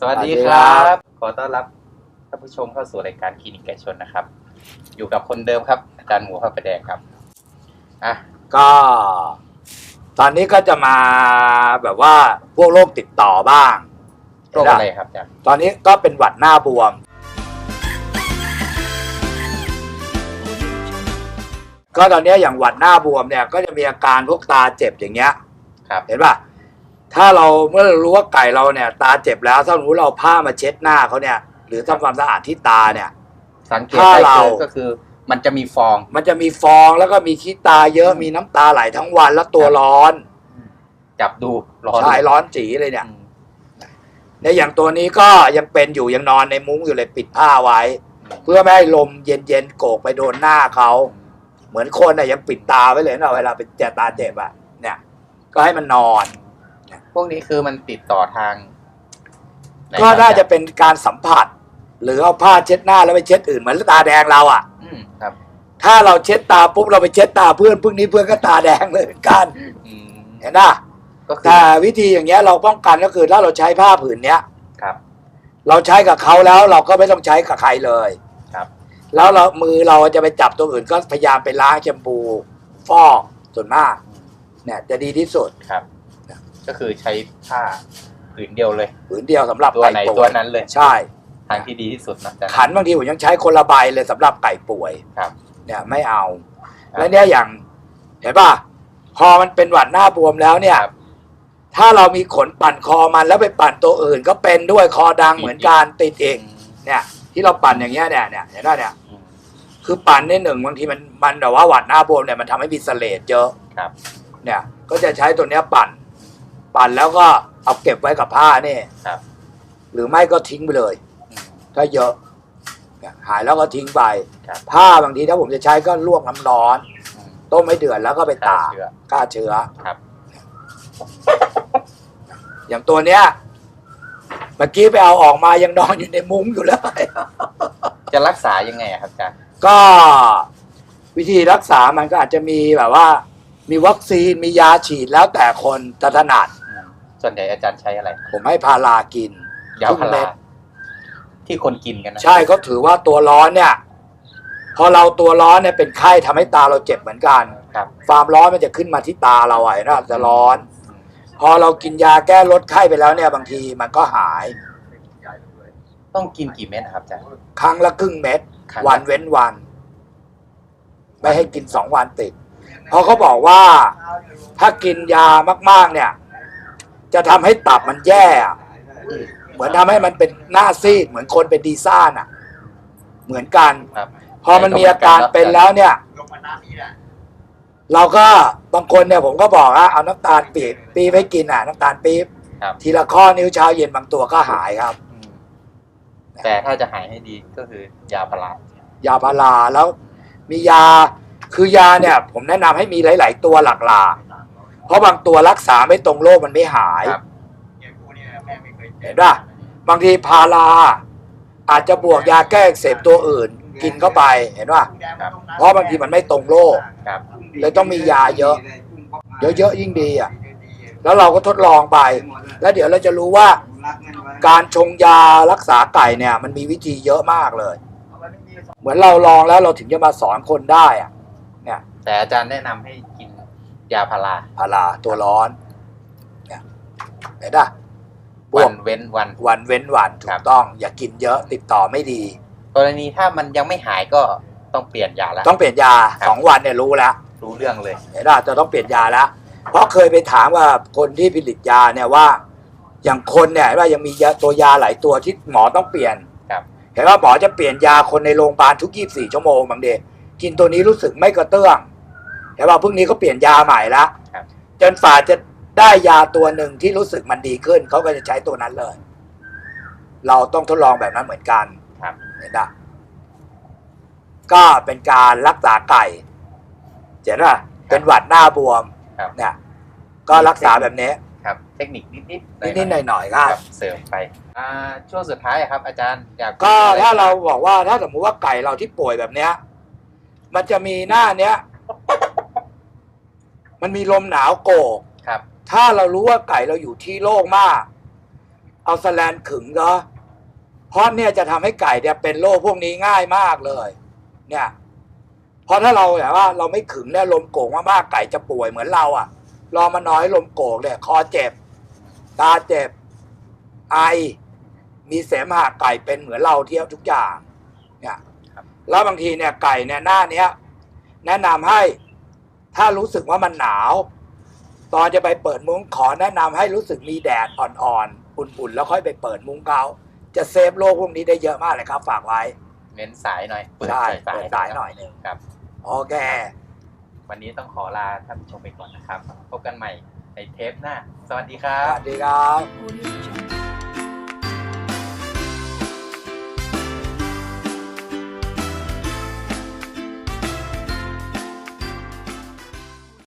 สวัสดีสวัสดีคครัรับบขอต้อนรับท่านผู้ชมเข้าสู่รายการคลินิกไก่ชนนะครับ อยู่กับคนเดิมครับอาจารย์หมูพระประแดงครับอะก็ตอนนี้ก็จะมาแบบว่าพวกโรคติดต่อบ้างโรคอะไรครับอาจารย์ตอนนี้ก็เป็นหวัดหน้าบวม ก็ตอนนี้อย่างหวัดหน้าบวมเนี่ย ก็จะมีอาการพวกตาเจ็บอย่างเงี้ยครับเห็นป่ะ ถ้าเราเมื่อรู้ว่าไก่เราเนี่ย ตาเจ็บแล้วถ้าสมมติเราผ้ามาเช็ดหน้าเขาเนี่ย หรือทำความสะอาดที่ตาเนี่ย สังเกตถ้าได้เรา คือก็คือมันจะมีฟอง มันจะมีฟองแล้วก็มีขี้ตาเยอะมีน้ำตาไหลทั้งวันแล้วตัวร้อนจับดูร้อนใช่ร้อนจีเลยเนี่ย อืมเนี่ยอย่างตัวนี้ก็ยังเป็นอยู่ยังนอนในมุ้งอยู่เลยปิดผ้าไว้ เพื่อไม่ให้ลมเย็นๆโกกไปโดนหน้าเขาเหมือนคนน่ะยังปิดตาไว้เลยนะเวลาเป็นเจตาเจ็บอะเนี่ย ก็ให้มันนอน พวกนี้คือมันติดต่อทางไหนก็ครับน่าจะเป็นการสัมผัส หรือเอาผ้าเช็ดหน้าแล้วไปเช็ดอื่นเหมือนตาแดงเราอะอืมครับ ถ้าเราเช็ดตาปุ๊บเราไปเช็ดตาเพื่อนพวกนี้เพื่อนก็ตาแดงเลยเหมือนกันอืมเห็นปะก็คือแต่วิธีอย่างเงี้ยเราป้องกันก็คือถ้าเราใช้ผ้าผืนเนี้ย ครับ เราใช้กับเขาแล้วเราก็ไม่ต้องใช้กับใครเลยครับ แล้วเรามือเราจะไปจับตัวอื่นก็พยายามไปล้างแชมพูฟอกส่วนมากเนี่ยจะดีที่สุด ครับ ก็คือใช้ผ้าผืนเดียวเลย ผืนเดียวสำหรับตัวไก่ไหนป่วยตัวนั้นเลย ใช่ ทางที่ดีที่สุดนะอาจารย์ขันบางทีผมยังใช้คนละใบเลยสำหรับไก่ป่วย ครับ เนี่ยไม่เอา ครับแล้วเนี่ยอย่างเห็นป่ะพอมันเป็นหวัดหน้าบวมแล้วเนี่ย ครับถ้าเรามีขนปั่นคอมันแล้วไปปั่นตัวอื่น ก็เป็นด้วยคอดังเหมือนกันติดเองเนี่ย ที่เราปั่นอย่างเงี้ยเนี่ยเนี่ยเห็นป่ะเนี่ย อืม คือปั่นในหนึ่งบางทีมันมันแต่ว่าหวัดหน้าบวมเนี่ยมันทำให้มีเสลดเยอะครับ เนี่ย ก็จะใช้ตัวเนี้ยปั่น ปั่นแล้วก็เอาเก็บไว้กับผ้านี่ครับ หรือไม่ก็ทิ้งไปเลยอืมถ้าเยอะเนี่ยหายแล้วก็ทิ้งไป ครับ ผ้าบางทีถ้าผมจะใช้ก็ลวกน้ำร้อน อืม ต้มให้เดือดแล้วก็ไปฆ่าตากเชื้อฆ่าเชื้อครับ อย่างตัวเนี้ยเมื่อกี้ไปเอาออกมายังนอนอยู่ในมุ้งอยู่เลย จะรักษายังไงอะครับอาจารย์ก็วิธีรักษามันก็อาจจะมีแบบว่า มีวัคซีนมียาฉีดแล้วแต่คนจะถนัดอืม ส่วนใหญ่อาจารย์ใช้อะไรผมให้พารากินยาพาครึ่งเม็ราดที่คนกินกันนะใช่ก็ถือว่าตัวร้อนเนี่ย พอเราตัวร้อนเนี่ยเป็นไข้ทำให้ตาเราเจ็บเหมือนกันครับความร้อนมันจะขึ้นมาที่ตาเราไอ้นะจะร้อนอืมพอเรากินยาแก้ลดไข้ไปแล้วเนี่ยบางทีมันก็หาย ต้องกินกี่เม็ดนะครับอาจารย์ครั้งละครึ่งเม็ดครั้งละวันเว้นวัน ไม่ให้กินสองวันติดเพราะเขาบอกว่าถ้ากินยามาก ๆ เนี่ย จะทำให้ตับมันแย่อะเหมือนทำให้มันเป็นหน้าซีดเหมือนคนเป็นดีซ่านอะ เหมือนกัน ครับ พอมันมีอาการเป็นแล้วเนี่ย เราก็บางคนเนี่ยผมก็บอกว่าเอาน้ำตาลปี๊บปี๊บให้กินอะ น้ำตาลปี๊บครับ ทีละข้อนิ้วเช้าเย็นบางตัวก็หายครับ อืมแต่ถ้าจะหายให้ดีก็คือยาพารา ยาพาราแล้ว มียาคือยาเนี่ย ผมแนะนำให้มีหลาย ๆ ตัวหลากๆ เพราะบางตัวรักษาไม่ตรงโรคมันไม่หายครับเห็นป่ะบางทีพาราอาจจะบวกยาแก้อักเสพตัวอื่น กินเข้าไปเห็นป่ะครับเพราะบางทีมันไม่ตรงโรค ครับเลยต้องมียาเยอะ เยอะๆยิ่งดีอะ แล้วเราก็ทดลองไป แล้วเดี๋ยวเราจะรู้ว่าการชงยารักษาไก่เนี่ย มันมีวิธีเยอะมากเลย เหมือนเราลองแล้วเราถึงจะมาสอนคนได้อะเนี่ยแต่อาจารย์แนะนำให้กิน ยาพาราพาราตัวร้อนเนี่ยเห็นป่ะบววักนเว้นวัน วันเว้นวันถูครักบ ต้อง อย่ากินเยอะติดต่อไม่ดี กรณีถ้ามันยังไม่หายก็ต้องเปลี่ยนยาแล้ว ต้องเปลี่ยนยาครับ สองวันเนี่ยรู้แล้วรู้เรื่องเลย เห็นป่ะจะต้องเปลี่ยนยาแล้ว เพราะเคยไปถามว่าคนที่ผลิตยาเนี่ยว่า อย่างคนเนี่ยเห็นว่ายังมียาตัวยาหลายตัวที่หมอต้องเปลี่ยนครับ เห็นว่าหมอจะเปลี่ยนยาคนในโรงพยาบาลทุก 24 ชั่วโมงบางเดกินตัวนี้รู้สึกไม่กระเตื้อง เห็นว่าพรุ่งนี้ก็เปลี่ยนยาใหม่ละครับ จนฝ่าจะได้ยาตัวหนึ่งที่รู้สึกมันดีขึ้น เขาก็จะใช้ตัวนั้นเลย เราต้องทดลองแบบนั้นเหมือนกันครับ เห็นป่ะก็เป็นการรักษาไก่เห็นป่ะเป็นหวัดหน้าบวมครับ เนี่ย ก็รักษาแบบนี้ ครับ เทคนิคนิดๆนิดๆหน่อยๆคครัรับบเสริมไปอ่าช่วงสุดท้ายอะครับ อาจารย์อยากก็ถ้าเราบอกว่าถ้าสมมุติว่าไก่เราที่ป่วยแบบเนี้ย มันจะมีหน้าเนี้ย มันมีลมหนาวโกกครับ ถ้าเรารู้ว่าไก่เราอยู่ที่โล่งมาก เอาสแลนขึงเนาะเพราะเนี่ยจะทำให้ไก่เนี่ยเป็นโรคพวกนี้ง่ายมากเลย เนี่ย เพราะถ้าเราแบบว่า เราไม่ขึงเนี่ยลมโกงมากๆไก่จะป่วยเหมือนเราอะรอมาน้อยลมโกงเนี่ย คอเจ็บ ตาเจ็บ ไอ มีเสมหะไก่เป็นเหมือนเราเที่ยวทุกอย่าง เนี่ยครับแล้วบางทีเนี่ยไก่เนี่ยหน้าเนี้ย แนะนำให้ ถ้ารู้สึกว่ามันหนาว ตอนจะไปเปิดมุ้งขอแนะนำให้รู้สึกมีแดดอ่อนๆอุ่นๆแล้วค่อยไปเปิดมุ้งเขาจะเซฟโลกพวกนี้ได้เยอะมากเลยครับ ฝากไว้ เน้นสายหน่อยเปิดใช่สายเปิดสายหน่อยหนึ่งครับโอเค วันนี้ต้องขอลาท่านผู้ชมไปก่อนนะครับ พบกันใหม่ในเทปหน้า สวัสดีครัสบวัสดีครับ Audio Jungle.